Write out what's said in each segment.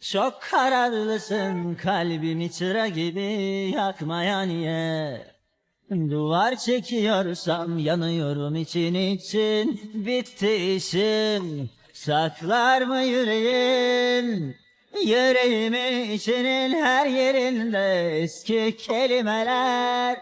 Çok kararlısın kalbimi çıra gibi yakmaya niye? Duvar çekiyorsam yanıyorum için için bitti işim. Saklar mı yüreğin Yüreğimi içinin her yerinde eski kelimeler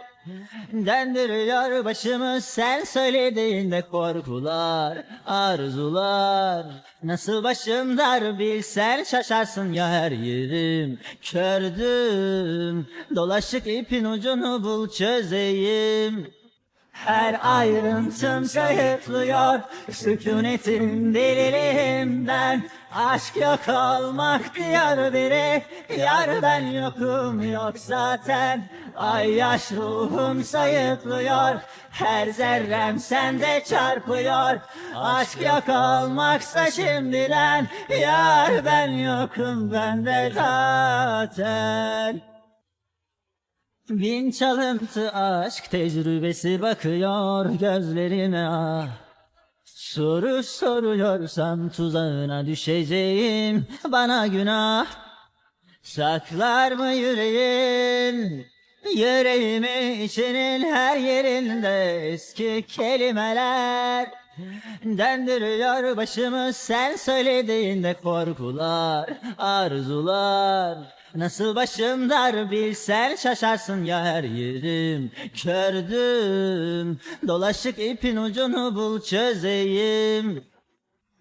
Döndürüyor başımı sen söylediğinde korkular, arzular. Nasıl başım dar bilsen şaşarsın ya her yerim Kördüm, dolaşık ipin ucunu bul çözeyim. Her ayrıntım sayıklıyor Sükunetin deliliğimden. Aşk yok olmak diyor biri Yar ben yokum yok zaten Ay yaş ruhum sayıklıyor Her zerrem sende çarpıyor. Aşk yok olmaksa şimdiden Yar ben yokum bende zaten. Bin çalıntı aşk tecrübesi bakıyor gözlerime ah Soru soruyorsam tuzağına düşeceğim bana günah Saklar mı yüreğin Yüreğimi içinin her yerinde eski kelimeler Döndürüyor başımı sen söylediğinde korkular, arzular. Nasıl başım dar bilsen şaşarsın ya her yerim Kördüm, dolaşık ipin ucunu bul çözeyim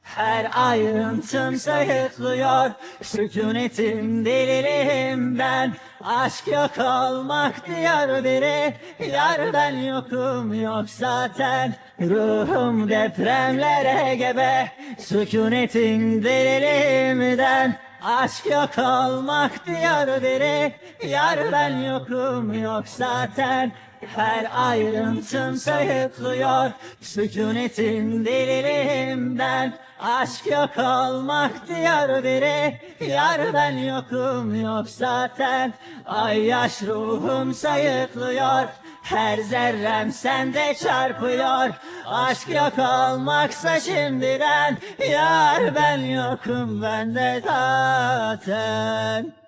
her ayrıntım sayıklıyor. Sükunetim deliliğimden Aşk yok olmak diyor biri. Yar ben yokum yok zaten. Ruhum depremlere gebe. Sükunetin deliliğimden Aşk yok olmak diyor biri. Yar ben yokum yok zaten her ayrıntım sayıklıyor. Sükunetin deliliğimden Aşk yok olmak diyor biri. Yar ben yokum yok zaten Ay yaş ruhum sayıklıyor her zerrem sende çarpıyor. Aşk yok olmaksa şimdiden Yar ben yokum bende zaten